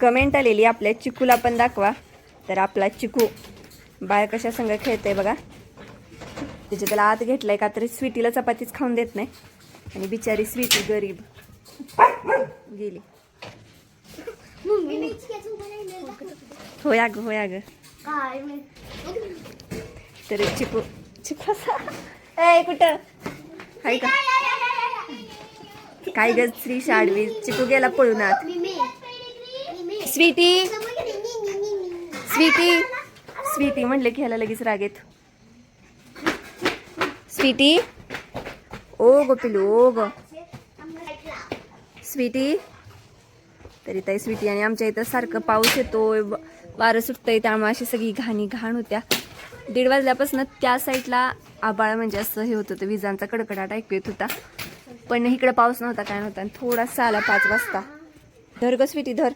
Comment आलेली आपल्या चिकूला पण दाखवा. तर आपला चिकू बाळ कशा संग खेळतंय बघा. त्याच्या त्याला आत आहे का तरी स्वीटीला चपातीच खाऊन देत नाही. आणि बिचारी स्वीटी गरीब. गेली. होय अगं होय अगं. काय तर चिकू चिकू असा. कुठं? हाय का? काय ग श्री शाडवी? चिकू गेला पळून आत. स्वीटी. स्वीटी. स्वीटी म्हणले की ह्याला लगेच राग स्वीटी. ओ गो पिलू ओ ग. स्वीटी. तरी ताई स्वीटी आणि आमच्या इथं सारखं पाऊस येतो व- वारं सुटतंय त्यामुळे अशी सगळी घाणी घाण होत्या. दीड वाजल्यापासून त्या साईडला आबाळ म्हणजे असं हे होत होतं विजांचा कडकडाट ऐकू येत होता. पण इकडे पाऊस नव्हता काय नव्हता. आणि थोडासा आला पाच वाजता. धर ग स्वीटी धर.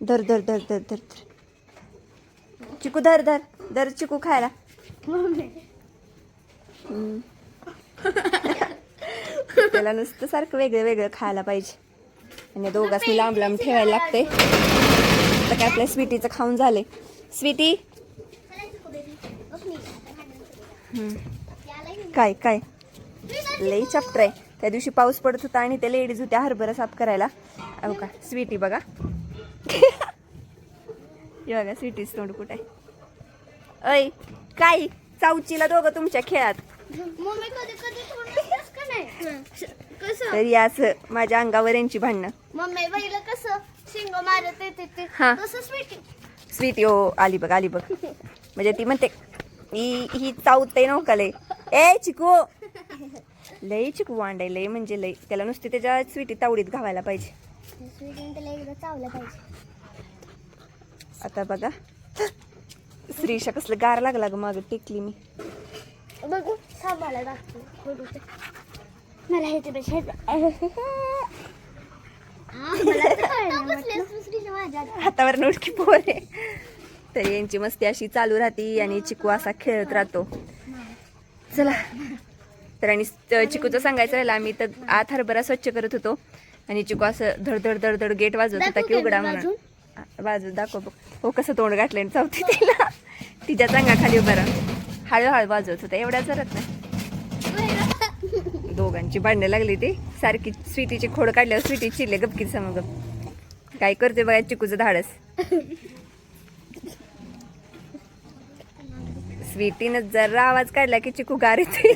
धर धर धर धर धर धर. चिकू धर धर धर चिकू खायला. त्याला नुसतं सारखं वेगळं वेगळं खायला पाहिजे. आणि दोघांनी लांब लांब ठेवायला लागते आता काय आपल्या स्वीटीचं खाऊन झाले स्वीटी? काय काय? लई चॅप्टर आहे. त्या दिवशी पाऊस पडत होता आणि ते लेडीज होत्या हरभरा साफ करायला. अहो का स्वीटी बघा. बघा स्वीटीच तोंड कुठे आहे? अय काय? चावचीला दोघं तुमच्या खेळात. मम्मी कधी कधी थोडंसंच का नाही? कसं? तर याच माझ्या अंगावर यांची भांडणं. मम्मी बहिलं कसं? शिंग मारत येते ते. हा. तसं स्वीटी स्वीटी ओ आली बघ आली बघ. म्हणजे ती म्हणते ही ही चावते नव्हता लय ए चिकू. लय चिकू वांडाय लय म्हणजे लय. त्याला नुसती त्याच्या स्वीटी तावडीत घावायला पाहिजे. त्याला एकदा चावलं पाहिजे आता बघा. श्रीशा कसलं गार लागला ग माग टेकली मी. बघू थांबायला दाखव. मला हे. हातावर नोटकी पोर तर यांची मस्ती अशी चालू राहती आणि चिकू असा खेळत राहतो. चला. तर आणि चिकूचं सांगायचं राहिलं आम्ही तर आत हरभरा स्वच्छ करत होतो. आणि चिकू असं धडधड धडधड गेट वाजवत होता की उघडा म्हणून. वाजव दाखव बघ. हो कसं तोंड आणि चावती तिला. तिच्या चांगाखाली उभा राहून हळूहळू वाजवत होता. एवढ्या जरत नाही. दोघांची भांडणं लागली ती. सारखी स्वीटीची खोड काढल्यावर स्वीटी चिरले गपकीत समोर गप काय करते बघा चिकूचं धाडस. स्वीटीनं जरा आवाज काढला की चिकू गार येते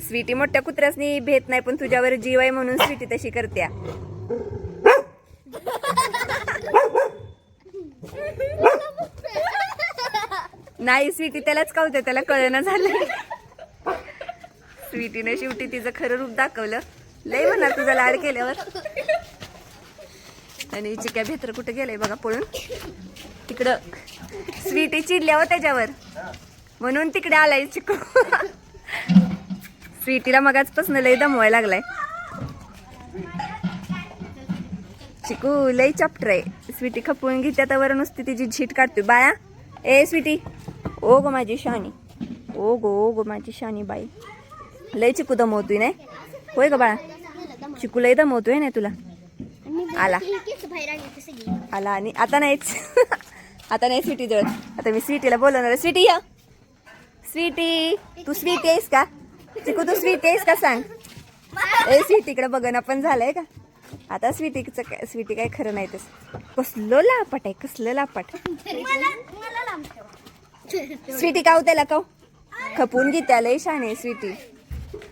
स्वीटी मोठ्या कुत्र्यासनी भेट नाही पण तुझ्यावर जीव आहे म्हणून स्वीटी तशी करत्या. नाही स्वीटी त्यालाच कळते त्याला कळना झालं स्वीटीने शेवटी तिचं खरं रूप दाखवलं. लय म्हणा तुझा लाड केल्यावर. आणि चिक्या भेत्र कुठे गेलंय बघा पळून. तिकडं. स्वीटी चिडल्यावर हो त्याच्यावर. म्हणून तिकडे आलाय चिकू. स्वीटीला मगाचपासून लय दमवायला लागलाय. चिकू लय चॅप्टर आहे. स्वीटी खपवून घेते त्यावर नुसती तिची झीट काढतोय. बाया ए स्वीटी. ओ गो माझी शानी. ओ गो ओ गो माझी शानी बाई. लय चिकू दमवतोय नाही? होय ग बाळा. चिकू लय दमवतोय ना तुला? आला. आली आणि आता नाहीच आता नाही स्वीटी जवळ आता मी स्वीटीला बोलवणार. स्वीटी या. स्वीटी तू स्वीटी आहेस का? चिकू तू स्वीटी आहेस का सांग? ए स्वीटी इकडे बघन आपण झालंय का? आता स्वीटीचं काय स्वीटी काय खरं नाही तसं. कसलं लापाट आहे कसलं लापाट. स्वीटी काव त्याला काव खपून घे त्याला शाने स्वीटी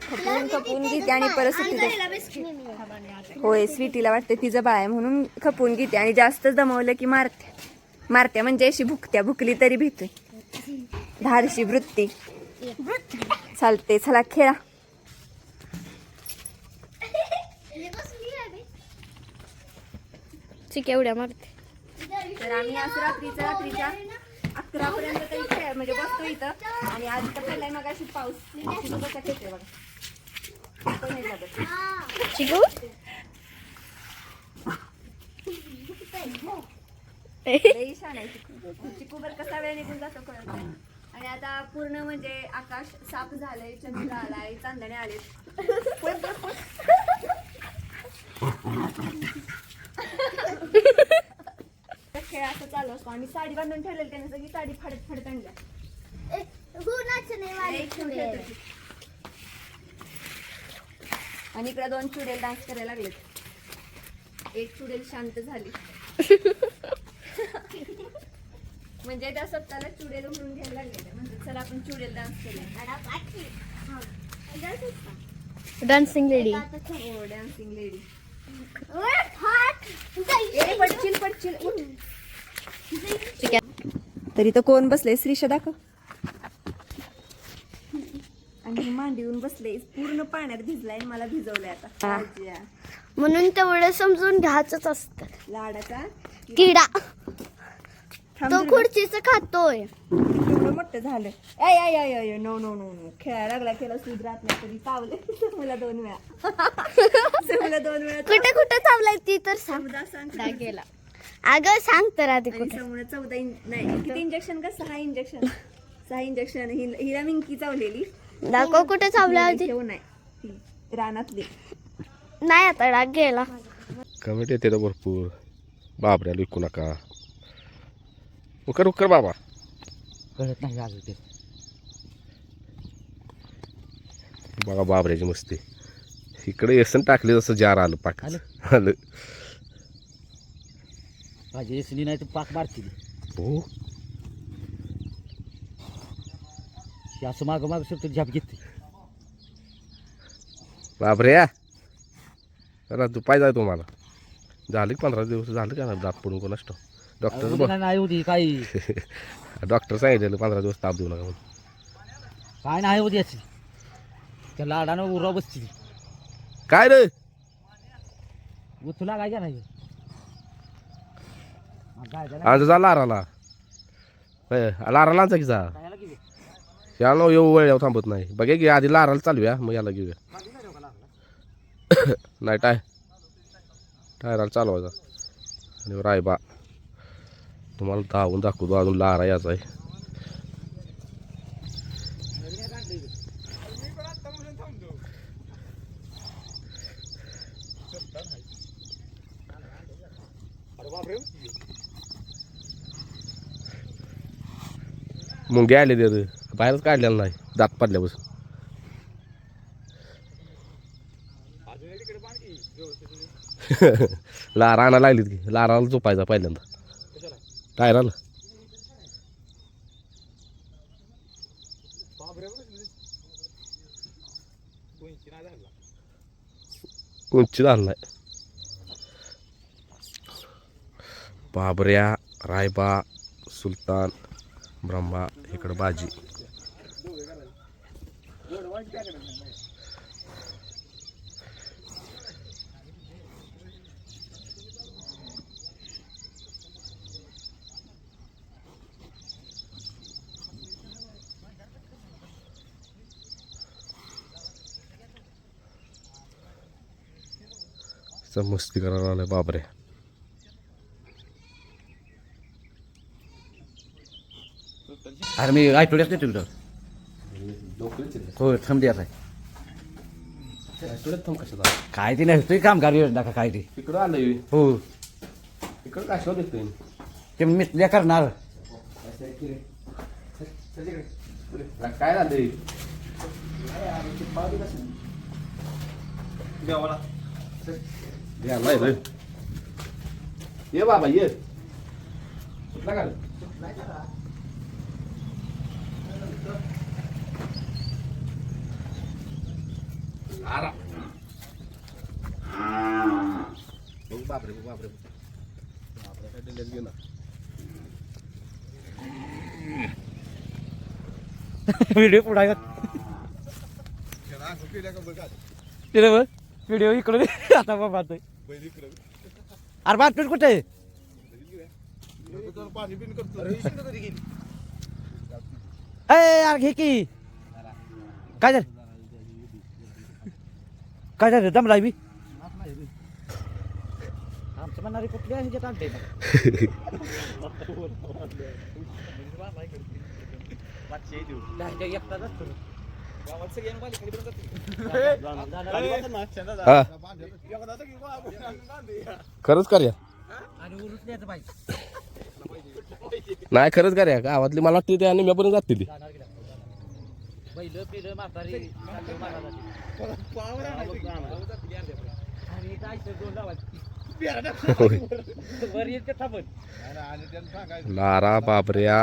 खपून खपून घेते आणि परत सुट्टी होय स्वीटीला वाटते तिचं बाळ आहे म्हणून खपून घेते आणि जास्तच दमवलं की मारते. मारते म्हणजे अशी भुकत्या भुकली तरी भीतोय. धाडशी वृत्ती. चालते चला खेळा. ठीक एवढ्या मारते. तर आम्ही आज रात्रीच्या रात्रीच्या अकरा पर्यंत तरी खेळ म्हणजे बसतो इथं. आणि आज तर पहिला मग अशी पाऊस चिकू कसा खेळते बघा. तो नाही लागत. चिकू चिकू चिकू बर कसा वेळ निघून जातो कळत आणि आता पूर्ण म्हणजे आकाश साफ झालंय चंद्र आलाय चांदणे आले खेळ असं चालू असतो. आम्ही साडी बांधून ठेवलेली त्याने सगळी साडी फाडत फाडत आणल्या नाही आणि इकडे दोन चुडेल डान्स करायला लागलेत. एक चुडेल शांत झाली. म्हणजे त्या स्वतःला चुडेल म्हणून घ्यायला लागलेल्या म्हणजे चला आपण चुडेल डान्स करूया. अडा, पाठी. हा. जायचंच का? Dancing lady. हो डान्सिंग लेडी. ठीक आहे. तरी तर कोण बसले श्रीषा दाखव. आणि मांडीवून बसले. पूर्ण पाण्यात भिजलाय मला भिजवलंय आता. म्हणून तेवढं समजून घ्यायचंच असतं. लाडाचा किडा. तो. खुर्चीच खातोय. एवढं मोठं झालं ऐ ऐ ऐ I know no no no खेळायला लागला केला सूद राहत नाही तरी चावले. मला दोन वेळा. मला दोन वेळा कुठे कुठे चावलाय ती तर सांग. चौदा सांग. केला अगं सांग तर आधी कुठे. चौदा नाही किती इंजेक्शन का? सहा इंजेक्शन सहा इंजेक्शन हिला मिंकी चावलेली. दाखव कुठे चावलाय आधी? ठेवू नाही. रानातली. नाही आता डाग गेला. कमेंट येते तर भरपूर. बाबऱ्या विकू नका. उकर उकर बाबा. कळत नाही अजून ते. बघा बाबऱ्याची मस्ती. इकडे येसन टाकले जसं जार आलं पाक. आलं? आलं. माझी एसनी नाही तर पाक मारतील. हो. हे असं मागं मागं सुटतं झाप घेते बाबऱ्या. जरा दुपाय जाय तुम्हाला. झालं की पंधरा दिवस झालं का ना दात पडून कोणास डॉक्टर उद्या नाही होती काही. डॉक्टर सांगितलेलं पंधरा दिवस ताप देऊ नका म्हणून. काय नाही उद्याची त्या लाडानं उरा बसतील काय रे? उचला काय का नाही काय झालं? आज जा लाराला. होय, लाराला आणचा की जा. खायला किती? याला येऊ वेळ थांबत नाही. बघे की आधी लाराला चालूया मग याला घेऊया. नाही टाय. टायराला चालवायचा. आणि रायबा. तुम्हाला धावून दाखवतो अजून लारा याचा आहे. मुंगे आले ते बाहेरच काढलेलं नाही. दात पडल्यापासून. लारा आणा लागलीत की. लाराला झोपायचा पहिल्यांदा. टायराला. उंची झालं नाही. बाबऱ्या रायबा सुलतान ब्रह्मा इकडं बाजी. चा मस्ती करायला आलाय बाबऱ्या अरे मी आठवड्यात येतो तिकडं हो थंडी आता. काय ते नाही तुझी कामगार योजना का काय ते. इकडं आलंय हो. इकडं काय शोध येतोय ते मिसल्या करणार. काय झालंय? द्यायला रे ये बाबा ये कुठला का आरा बघ बापरे बघ बापरे बापरे काय दिलेत घे ना व्हिडिओ पुढे तिथे बघ व्हिडिओ इकडे आता बघ पाहतोय अरे बातमीत कुठे आहे? ए यार घे की. काय झालं? काय झालं? दम लावी आमचं म्हणणारी कुठली आहे? ह्याच्यात आणते हा. खरंच पाहिजे नाही खरंच का रे गावातली मला वाटते ते आणि मी पण जाते ती. लारा बाबऱ्या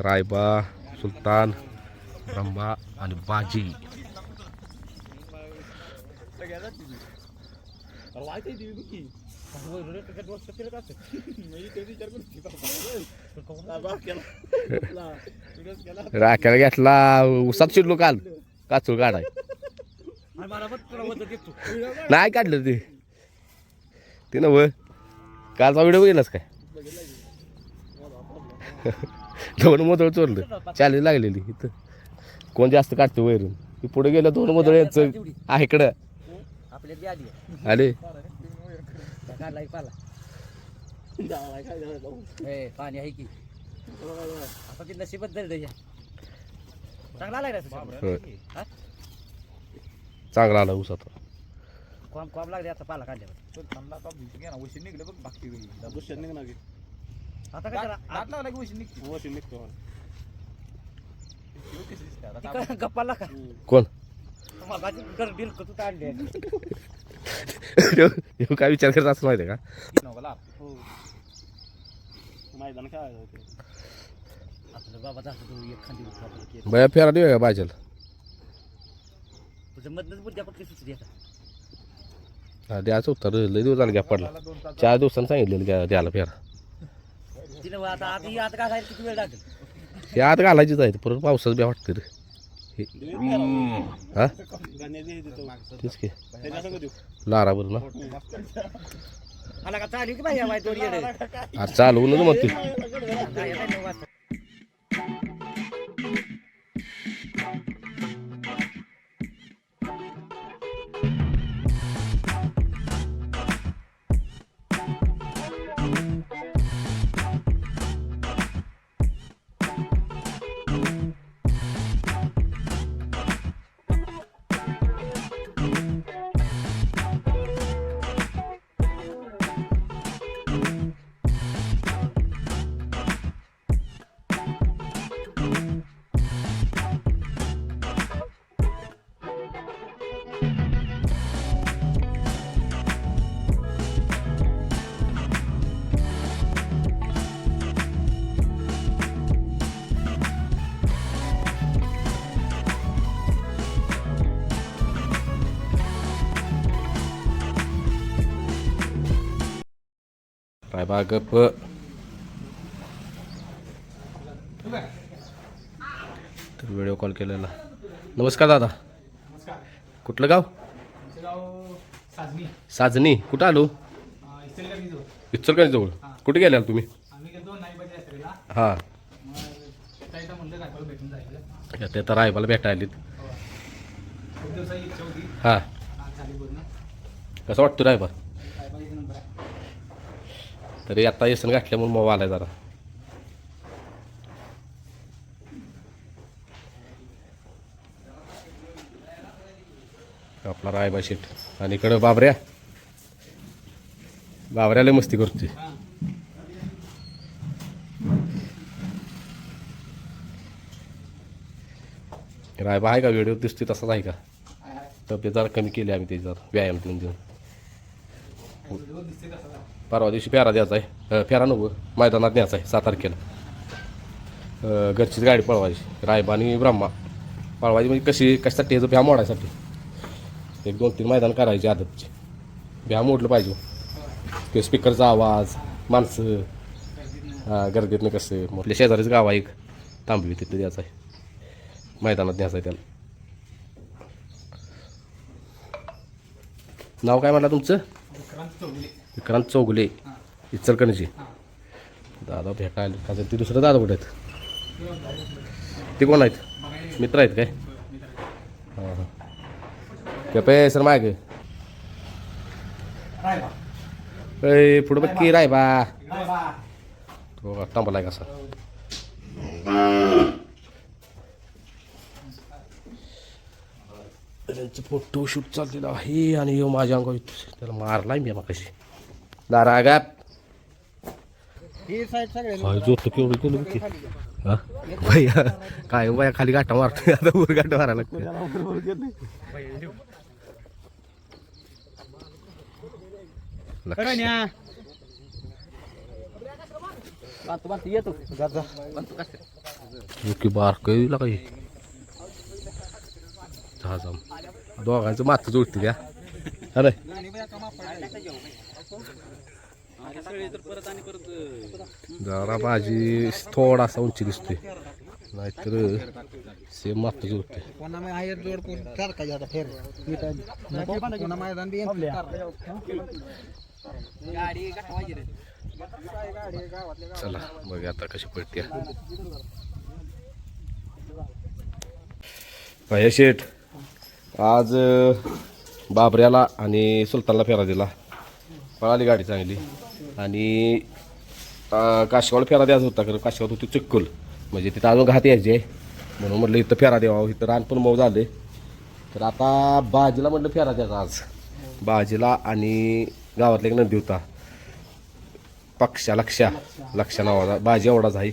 रायबा सुलतान. रंबा आणि बाजी वरून राख्याला घेतला उसात शिरलो काल. काचूळ काढाय. नाही काढलं ते. ते नव कालचा व्हिडिओ बघितलास काय? दोन मोदळ चोरलं. चॅलेंज लागलेली इथं. कोण जास्त काढते वैरून की पुढे गेलं दोन मोदळ यांचं आहे इकडं. आपल्यात बी आली. आले? काढला एक पाला. ए, पाणी आहे की? आता ते नशीबच धरलं या. चांगला होय. चांगला आला उसात कॉम कॉम लागले आता पाला काढल्यावर. आता काय करा? तिकडं गप्पाला का? कोण? मगाची ह्यो काय विचार करत असं माहिती आहे का? केलं. बया फेरा देऊया का बाजल? तुझं मधनच बुद्ध्या फक्त सुचली आता. हा द्यायचं होतं रे, लय दिवस झाला गॅप पडला. चार दिवसांनी सांगितलेलं द्यायला फेरा. तिनं आता ही आता घालायला किती वेळ लागेल? हे आत घालायचीच आहे परत पावसाच बी वाटतं रे. हे- तेच की. लारा बरं ना. आला का? चालू की बाई बा गप तर व्हिडिओ कॉल केलेला. नमस्कार दादा. कुठलं गाव? साजनी. कुठं आलो? इचलकरंजी जवळ कुठे गेले तुम्ही? हां. ते तर रायबाला भेटायला आलीत हां. कसं वाटतं रायबा तरी आता येसन गाठल्यामुळे मग आलाय जरा. आपला रायबा शेट आणि इकडं बाबऱ्या. बाबऱ्याला मस्ती करते रायबा आहे का? व्हिडिओ दिसते तसाच आहे का? तब्येत जरा कमी केली आम्ही ते जरा व्यायाम देऊन देऊन परवा दिवशी फेरा द्यायचा आहे. फेरा नको मैदानात न्यायचा आहे सात तारखेला. घरचीच गाडी पळवायची रायबा आणि ब्रह्मा. पळवायची म्हणजे कशी कशासाठी याचं भ्या मोडायसाठी? एक दोन तीन मैदान करायची आदतची. भ्या मोडलं पाहिजे. ते स्पीकरचा आवाज माणसं. गर्दीतनं कसं म्हटलं शेजारीच गाव आहे एक. तांबवी तिथं द्यायचं आहे. मैदानात न्यायचं आहे त्याला. नाव काय म्हटलं तुमचं? विक्रांत चौगुले इचलकरंजी. दादा भेटायला का ते दुसरं दादा कुठे आहेत? ते कोण आहेत? मित्र आहेत काय? हां हां. कपे सर माग. ए पुढं बघ की राय बा तो तांबलाय कसा. त्यांचं फोटो शूट चाललेलं आहे आणि माझ्या अंगावर. त्याला मारलाय मी कशी दारा गाप ही साईड सगळे काय जोत केवढं केलं बघ की. हा भैया काय बाया खाली गाठा मारतोय आता वर गाठा मारायला लागतोय. लक्ष. येतो की बारक येईल काही जहाजाम दोघांचं मात जुळते द्या अरे. जरा भाजी थोडासा उंची दिसतोय. नाहीतर सेम मात जुळते पुन्हा मी आहे जोड सारखा आता फेर? पुन्हा मैदान बी चला बघ आता कशी पडते भैया शेठ आज बाबऱ्याला आणि सुलतानला फेरा दिला. पळाली गाडी चांगली. आणि काशीवाड फेरा द्यायचा होता कारण काशीवाड होती चिक्कुल. म्हणजे तिथं अजून घात यायची. आहे म्हणून म्हटलं इथं फेरा द्यावा इथं रान पण मऊ झाले तर आता बाजीला म्हटलं फेरा द्यायचा आज. बाजीला आणि गावातला एक नंदी होता. पक्षा लक्षा. लक्षा नावाचा. बाजी एवढाच आहे.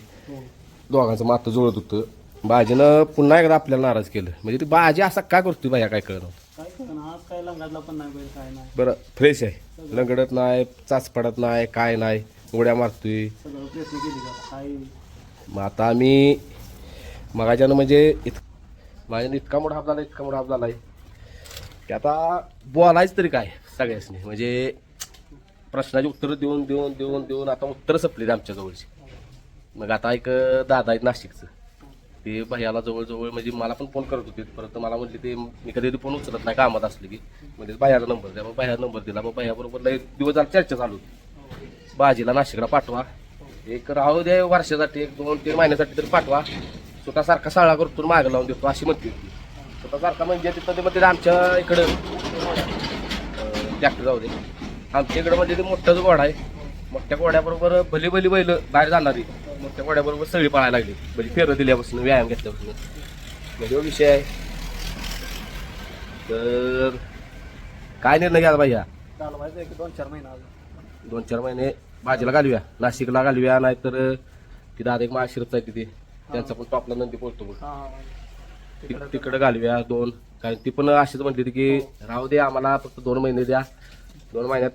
दोघांचं मात्र जुळत होतं. बाजीनं पुन्हा एकदा आपल्याला नाराज केलं. म्हणजे ती बाजी असा काय करतोय बाया काय कळलं काय आज काय लंगातला पण नाही बैल काय नाही. बरं फ्रेश आहे. लंगडत नाही चाच पडत नाही काय नाही. उड्या मारतोय. सगळं प्रयत्न केली का काय मग आता आम्ही मगाच्यानं म्हणजे इत माझ्यानं इतका मोठा हाप झाला इतका मोठा हाप झाला आहे की आता बोलायचं तरी काय सगळ्यासनी? म्हणजे प्रश्नाची उत्तरं देऊन देऊन देऊन देऊन आता उत्तरं संपली आमच्या जवळची. मग आता एक दादा आहेत नाशिकचं. ते भैयाला जवळजवळ म्हणजे मला पण फोन करत होते. परत मला म्हटले ते मी कधी कधी फोन उचलत नाही कामात असले की. म्हणजे भैयाचा नंबर द्या. मग भैया नंबर दिला. मग भैयाबरोबर लय दिवस झाला चर्चा चालू होती. बाजीला नाशिकला पाठवा. एक राहू दे वर्षासाठी एक दोन तीन महिन्यासाठी तरी पाठवा. स्वतःसारखा साळा करतो मागं लावून देतो अशी म्हणते होती स्वतःसारखा म्हणजे तिथं ते म्हणते आमच्या इकडं ट्रॅक्टर जाऊ दे. आमच्या इकडं म्हणजे ते मोठाच घोडा आहे. मोठ्या घोड्याबरोबर भली भली बैल बाहेर जाणारी. मोठ्या घोड्याबरोबर सगळी पळायला लागली. म्हणजे फेरं दिल्यापासून व्यायाम घेतल्यापासून. म्हणजे विषय आहे. तर काय निर्णय घ्यायला पाहिजे? दोन चार महिना दोन चार महिने भाजीला घालूया. नाशिकला घालूया नाहीतर तिथं आता एक माशिरत आहे तिथे. त्यांचा पण टॉपला नंदी पोहोचतो बघ. ति- तिकडं घालूया दोन. कारण ती पण अशीच म्हणली होती की राहू दे आम्हाला फक्त दोन महिने द्या. दोन महिन्यात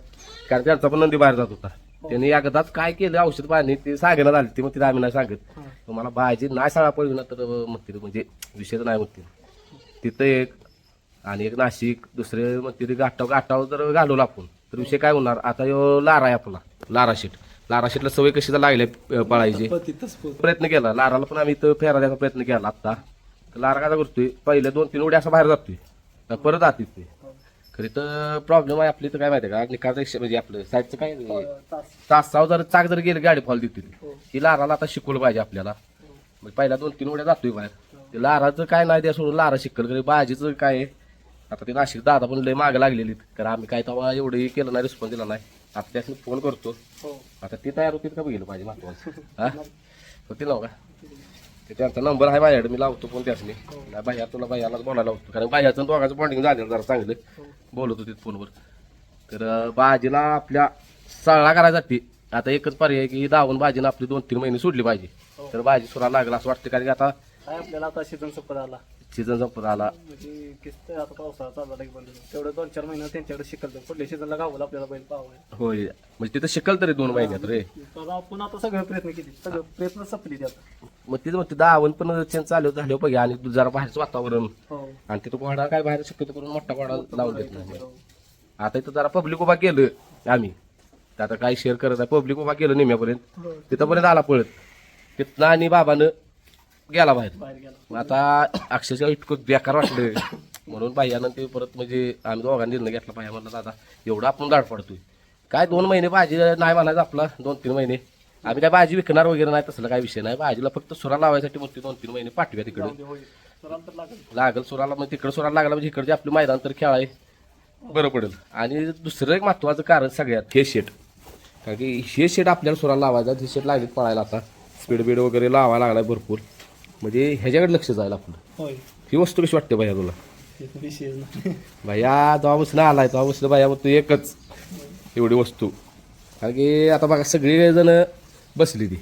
कारण त्यांचा पण नंदी बाहेर जात होता. त्यांनी एकदाच काय केलं औषध पाणी ते सांगेना झाली ती मग तिथे आम्ही नाही सांगत. मग मला भाजी नाही सांगा पडली ना तर म्हणते म्हणजे विषयच नाही म्हणते. तिथं एक आणि एक नाशिक दुसरे म्हणते ते गाठाव गाठाव जर घालवलं आपण तर विषय काय होणार? आता यो लारा आहे आपला लारा शीट लारा शीटला सवय कशी तर लागली पळायची? प्रयत्न केला. लाराला पण आम्ही इथं फेरा द्यायचा प्रयत्न केला आता तर लारा काय करतोय पहिले दोन तीन उड्या असं बाहेर जातोय. परत आत येतोय खरी तर प्रॉब्लेम आहे आपली तर काय माहिती आहे का? निकाल म्हणजे आपलं साईडचं काय तास. सहा जर चाक जर गेलं गाडी फॉल देते की लाराला आता शिकवलं पाहिजे आपल्याला. मग पहिला दोन तीन उड्या जातोय बाहेर. ते लाराचं काय नाही त्या सोडून लारा शिकल खरी बाजीचं काय आहे आता ते नाशिक दादा पण लय मागे लागलेली कारण आम्ही काय तेव्हा एवढं केलं नाही रिस्पॉन्स दिला नाही. आता त्यासनी फोन करतो. आता ती तयार होती का बघितलं पाहिजे महत्वाचं. हा? होती ना हो का? ते त्यांचा नंबर आहे माझ्याकडे मी लावतो पण त्यासने. नाही बाह्या तुला बाह्यालाच बोलायला लावतो. कारण बाह्याचं दोघांचं बॉन्डिंग झालेलं जरा चांगलं. बोलत होते फोनवर. तर बाजीला आपल्या सळा करायसाठी आता एकच पर्याय की दावून बाजीनं आपली दोन तीन महिने सोडली पाहिजे. तर बाजी सुरा लागला असं वाटतं. कारण की आता काय आपल्याला आता सीझन संपत आला? सीझन संपत आला. म्हणजे किस्त आता पावसाळा चालला की बंद झाला. तेवढं दोन चार महिना त्यांच्याकडे शिकलतो पुढल्या सीझनला गावाला आपल्याला बैल पाहावं. होय. म्हणजे तिथं शिकल तरी दोन महिन्यात रे. तर आपण आता सगळे प्रयत्न केले सगळं प्रयत्न संपली ते आता मग तिथं म्हणते दावण पण त्यांचं चालू झालं पाहिजे आणि जरा बाहेरचं वातावरण. हो. आणि तिथं घोडा काय बाहेर शक्यतो करून मोठा घोडा लावून देत नाही. आता इथं जरा पब्लिक उभा केलं आम्ही. तर आता काय शेअर करत आहे पब्लिक उभा केलं निम्यापर्यंत. तिथंपर्यंत आला पळत. तिथनं आणि बाबानं गेला बाहेर. बाहेर गेला. मग आता अक्षरशः इतकं बेकार वाटलं. म्हणून बाह्यानं ते परत म्हणजे आम्ही दोघांनी निर्णय घेतला. पाहिजे म्हणलं दादा एवढं आपण गाड पडतोय. काय दोन महिने भाजी नाही म्हणायचं आपला? दोन तीन महिने. आम्ही काय भाजी विकणार वगैरे नाही तसलं काय विषय नाही. भाजीला फक्त सुरा लावायसाठी म्हणते दोन तीन महिने पाठव्या तिकडे. तर लागेल. लागल सुराला म्हणजे तिकडे सुराला लागला म्हणजे इकडचे आपले मैदान तर खेळाय बरं पडेल. आणि दुसरं एक महत्वाचं कारण सगळ्यात हे शेट कारण की हे शेट आपल्याला सुराला लावायचा हे शेट लागलीत पळायला आता. स्पीड बीड वगैरे लावायला लागलाय भरपूर. म्हणजे ह्याच्याकडे लक्ष जायला आपलं होय. ही वस्तू कशी वाटते भैया तुला? विषय नाही. भैया जेव्हापासून आलाय तेव्हापासून भैया तू एकच एवढी वस्तू. कारण की आता बघा सगळे जण बसली ती.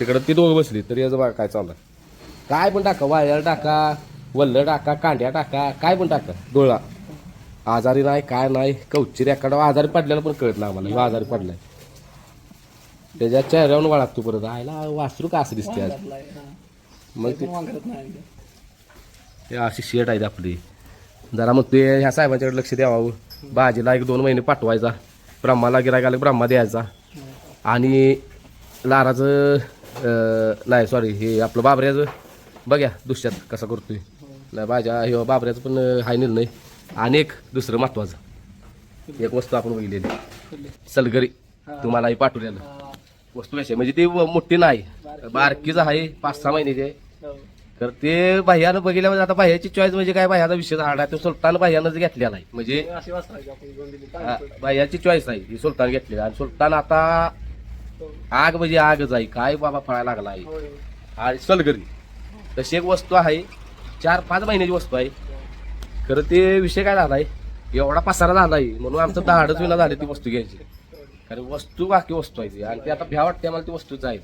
तिकडं ती दोघं बसली तर याचं बघा काय चाललं काय पण टाका वायर टाका वल्ल टाका कांड्या टाका काय पण टाका डोळा. आजारी नाही काय नाही कवचिर एखादा आजारी पडलेला पण कळत नाही आम्हाला आजारी पडलाय. त्याच्या चेहऱ्यावर वाळगतो परत. आयला वासरू का असं दिसते आज? मग ते अशी शेट आहे आपली. जरा मग ते ह्या साहेबांच्याकडे लक्ष द्यावं. भाजीला एक दोन महिने पाठवायचा. ब्रह्माला की ब्रह्मा द्यायचा. आणि लाराचं नाही सॉरी हे आपलं बाबऱ्याचं. बघ्या दुष्यात कसा करतोय. नाही भाज्या हे बाबऱ्याचं पण हाय निर्णय. आणि एक दुसरं महत्वाचं. एक वस्तू आपण बघितलेली. सलगरी. तुम्हालाही पाठवलेलं. वस्तू कशी आहे? म्हणजे ती व- मोठी नाही. बारकीच आहे पाच सहा महिन्याची. आहे तर ते बाह्यानं बघितल्यावर आता बाह्याची चॉईस म्हणजे काय? बाह्याचा विषय झाला. तो सुलतान बाह्यानंच घेतलेला आहे. म्हणजे हा, बाह्याची चॉईस आहे. ही सुलतान घेतलेली आहे. आणि सुलतान आता आग म्हणजे आगच आहे काय बाबा फळायला लागला आहे? आणि सलगरी. तशी एक वस्तू आहे. चार पाच महिन्याची वस्तू आहे. खरं ते विषय काय झालाय? एवढा पसारा झालाय. म्हणून आमचं दहाडच विना झाले ती वस्तू घ्यायची. कारण वस्तू बाकी वस्तू आहे ती आणि ती आता भ्या वाटते आम्हाला ती वस्तूच आहे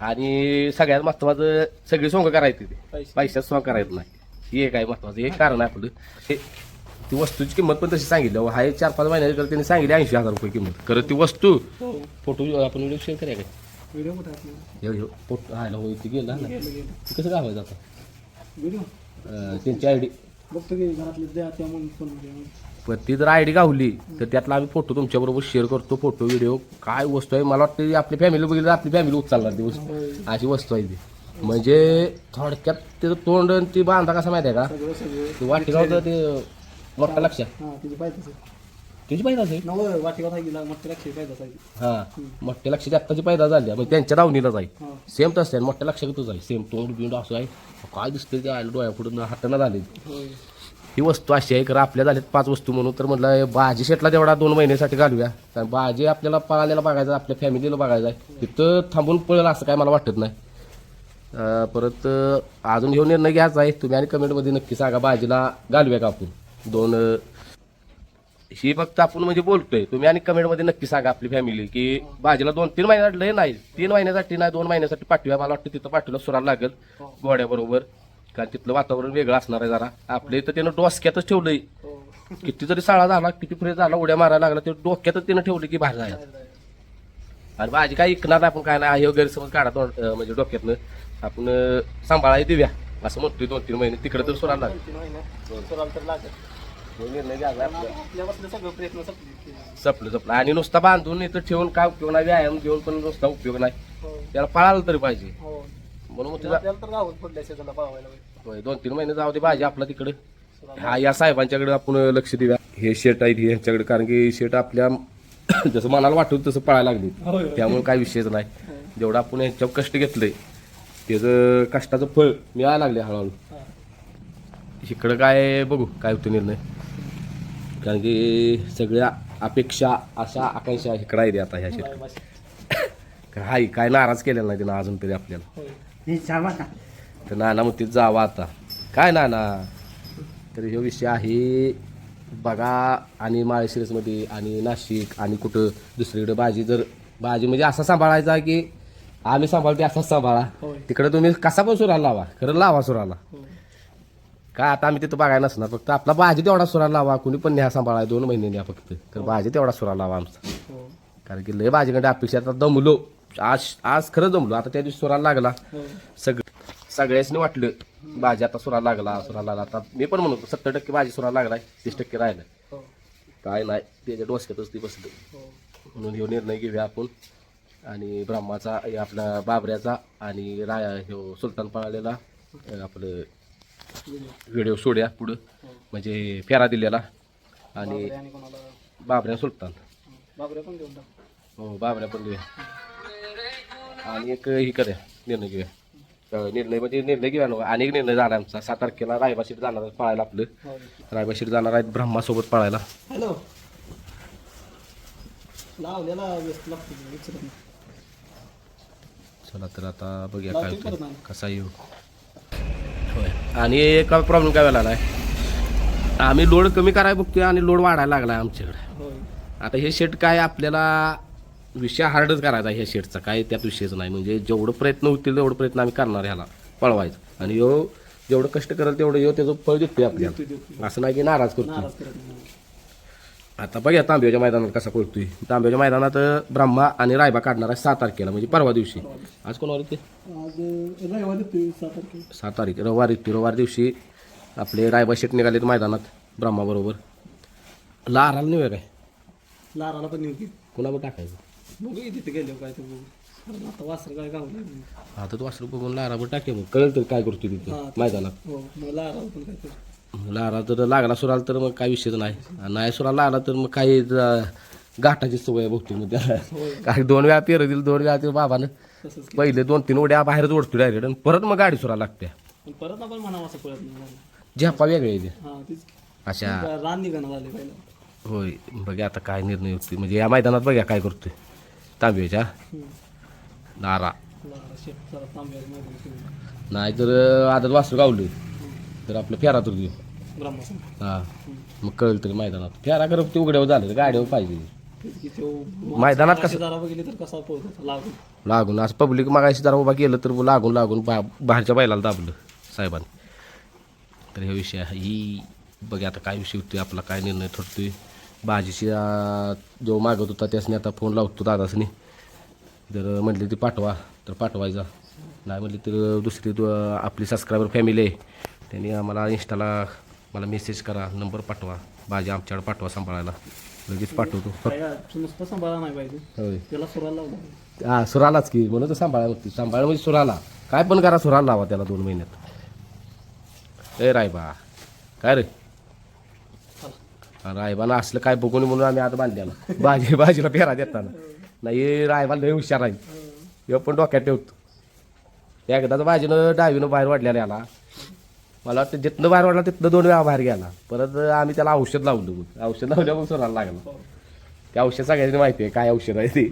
आणि सगळ्यात महत्वाचं सगळी सोंग करायची ते. पैशात सोंग करायचं नाही. हे एक आहे महत्वाचं? हे कारण आहे आपलं. हे ती वस्तूची किंमत पण तशी सांगितली. हाय चार पाच महिन्याची तर त्यांनी सांगितली ऐंशी हजार रुपये किंमत. खरं ती वस्तू. फोटो आपण व्हिडिओ शेअर करूया काय व्हिडिओ हे- हे फोटो ती गेला ना? कसं गावायचं आता? त्यांची आय डी बघतो की घरातले द्या त्या म्हणून फोन पण ती जर आय डी गावली तर त्यातला आम्ही फोटो तुमच्याबरोबर शेअर करतो फोटो व्हिडिओ काय वस्तू आहे? मला वाटतं आपली फॅमिली बघितलं तर आपली फॅमिली उचलणार ती वस्तू. अशी वस्तू आहे ती. म्हणजे थोडक्यात त्याचं तोंड आणि ती बांधा कसा माहिती आहे का? ते वाटेगावचं ते मोठा लक्षात. हां त्याची पैदा असेल हा मोठ्या लक्षाची आत्ताची पैदा झाली मग त्यांच्या दावणीलाच आहे. सेम तसं आहे मोठ्या लक्षातच आहे. सेम तोंड बिंड असं आहे. काय दिसतंय ते? आयला डोळ्यापुढून हातानं झाले ही वस्तू अशी आहे कारण आपल्या झाल्यात पाच वस्तू म्हणून तर म्हटलं भाजी शेटला तेवढा दोन महिन्यासाठी घालूया. कारण भाजी आपल्याला पाळायला बघायचं आपल्या फॅमिलीला बघायचं आहे. तिथं थांबून पळेल असं काय मला वाटत नाही. परत अजून घेऊन निर्णय घ्यायचा आहे. तुम्ही आणि कमेंटमध्ये नक्की सांगा भाजीला घालूया का आपण? दोन ही फक्त आपण म्हणजे बोलतोय. तुम्ही आणि कमेंटमध्ये नक्की सांगा आपली फॅमिली की भाजीला दोन तीन महिन्यासाठी नाही तीन महिन्यासाठी नाही दोन महिन्यासाठी पाठवूया. मला वाटतं तिथं पाठवलं सुराला लागेल. घोड्याबरोबर कारण तिथलं वातावरण वेगळं असणार आहे जरा. आपल्या इथं त्यानं डोसक्यातच ठेवलंय. किती जरी साळा झाला किती फ्रेश झाला उड्या मारायला लागला ते डोक्यातच त्यानं ठेवलं की बाहेर जायचं. आणि भाजी काय ऐकणार आपण काय नाही हे गैरसमज काढा दोन- अं, म्हणजे डोक्यातनं. आपण अं, सांभाळायला देऊया. असं म्हणतोय दोन तीन महिने. तिकडे तर सुराला लागेल. लागेल. हे संपले सपलं सपलं. आणि नुसता बांधून इथं ठेवून काय उपयोग नाही व्यायाम घेऊन पण नुसता उपयोग नाही. हो. त्याला पळायला तरी पाहिजे. हो. म्हणून मग तिला आपल्याला तर गावात पडल्या शेताला पावायला पाहिजे होय, दोन तीन महिने जाऊ दे भाजी आपला तिकडे. हा या साहेबांच्याकडे आपण लक्ष देऊया. हे शेट आहेत ह्यांच्याकडे कारण की शेट आपल्या जसं मनाला वाटतं तसं पळायला लागली. होय, होय. त्यामुळे काय विषयच नाही. जेवढं आपण यांच्यावर कष्ट घेतलंय त्याचं कष्टाचं फळ मिळायला लागले हळूहळू. इकडं काय बघू काय होतं निर्णय. कारण की सगळ्या अपेक्षा अशा आकांक्षा इकडं आहे आता ह्या शेट हाय काय नाराज केलेला नाही तिनं अजून तरी आपल्याला. तर नाना म्हणते जावा आता. काय नाना? तर ह्यो विषय आहे बघा आणि माळशिरसमध्ये आणि नाशिक आणि कुठं दुसरीकडे भाजी जर भाजी म्हणजे असा सांभाळायचा की आम्ही सांभाळते असाच सांभाळा. तिकडे तुम्ही कसा पण सुराला लावा. खरं लावा सुराला. काय आता आम्ही तिथं बघायला नसणार फक्त आपला भाजी तेवढा सुराला लावा. कुणी पण न्या सांभाळा दोन महिने न्या फक्त. तर भाजी तेवढा सुराला लावा आमचा. हो कारण की लय भाजीकडे अपेक्षा आता दमलो. आज आज खरं दमलो आता त्या दिवशी सुराला लागला. हो. सगळं सगळ्यासनी वाटलं भाजी आता सुराला लागला सुराला लागला. आता मी पण म्हणतो सत्तर टक्के भाजी सुराला लागलाय तीस टक्के राहिलं हो. काय नाही त्याच्या डोसक्यातच ती बसलं. हो. म्हणून ह्यो निर्णय घेऊया आपण. आणि ब्रह्माचा आपला बाबऱ्याचा आणि राया ह्यो सुलतान पळालेला. आपलं व्हिडिओ सोड्या पुढं. म्हणजे फेरा दिलेला. आणि बाबऱ्या सुलतान. बाबऱ्या पण देऊन हो बाबऱ्या पण घेऊया. आणि एक ही करूया निर्णय घेऊया. निर्णय म्हणजे निर्णय घेऊया ना आणि एक निर्णय झाला आमचा. सात तारखेला रायबाशीर जाणार पळायला आपलं. रायबाशीर जाणार आहेत ब्रह्मासोबत पळायला. हॅलो. चला तर आता बघूया काय होतं. कसा येऊ. होय. आणि एक प्रॉब्लेम काय झाला आहे आम्ही लोड कमी करायला बघतोय आणि लोड वाढायला लागला आमच्याकडे. आता हे शेट काय आपल्याला विषय हार्डच करायचा ह्या शेटचा काय त्यात विषयच नाही. म्हणजे जेवढं प्रयत्न होतील तेवढं प्रयत्न आम्ही करणार ह्याला. पळवायचं. आणि यो जेवढं कष्ट करेल तेवढं यो त्याचं फळ देतोय आपल्याला. असं नाही की नाराज करतो आता बघा तांब्याच्या मैदानात कसा पळतोय. तांब्याच्या मैदानात ब्रह्मा आणि रायबा काढणार आहे सहा तारखेला म्हणजे परवा दिवशी. आज कोण वारी ते सहा तारीख रविवारी रविवार दिवशी आपले रायबा शेट निघालेत मैदानात ब्रह्मा बरोबर. लाराला नाही काय? लाराला पण येऊ की. कुणावर टाकायचं? की तिथे गेलो काय ते बघू कारण आता वासर काय गावलं आता तू वासरू बघून लारावर टाके मग. कळेल तर काय करतो तिथं मैदानात. हो मग पण काय ते लारा तर लागला सुराला तर मग काय विषयच नाही. नाही सुराला लागला तर मग काही गाठाची सवय बघतो मग त्याला. काय दोन वेळा पेरं दिलं दोन वेळा ते बाबानं. पहिले दोन तीन उड्या बाहेरच ओढतो डायरेक्ट आणि परत मग गाडी सुरा लागते परत आपण म्हणावं असं पळत. झेपा वेगळे हा तीच अशा. रान निघणं झाले पहिला. होय बघा आता काय निर्णय होते म्हणजे या मैदानात बघा काय करतोय. तांब्याच्या नारा. नाही तर आदत वासरू गावलं. तर आपलं फेरा तर देऊ हा. मग कळेल तरी मैदानात. फेरा करत ते उघड्यावर झालं तर गाडीवर पाहिजे. मैदानात कसं लागून. लागून. असं पब्लिक मागाशी जरा उभा केलं तर लागून लागून बा बाहेरच्या बैलाला दाबलं साहेबांनी. तर हे विषय आहे ही बघा आता काय विषय होतोय आपला काय निर्णय ठरतोय. भाजीची आ, जो मागत होता त्यासनी आता फोन लावतो दादासनी. जर म्हटले ती पाठवा. तर पाठवायचा. नाही म्हटली तर दुसरी आपली सबस्क्रायबर फॅमिली आहे. त्यांनी आम्हाला इंस्टाला मला मेसेज करा. नंबर पाठवा. भाजी आमच्याकडे पाठवा सांभाळायला. लगेच पाठवतो. सांभाळा नाही पाहिजे त्याला सुराला हा सुरालाच की. म्हणून तर सांभाळा होती. सांभाळ म्हणजे सुराला. काय पण करा सुराला लावा त्याला दोन महिन्यात. ए रायबा. काय रे? रायबाला असलं काय बघून म्हणून आम्ही आता बांधलेला भाजी भाजीला फेरा देताना. नाही रायबाला लय हुशार आहे. हे पण डोक्यात ठेवतो. एकदाच भाजीनं डावीनं बाहेर वाढलेला याला. मला वाटतं जिथनं बाहेर वाढला तिथनं दोन वेळा बाहेर गेला. परत आम्ही त्याला औषध लावलं औषध लावल्यामुळे सोडायला लागलं. ते औषध सगळ्यांनी माहिती आहे काय औषध आहे ते.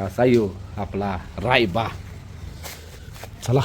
असा यो आपला रायबा. चला.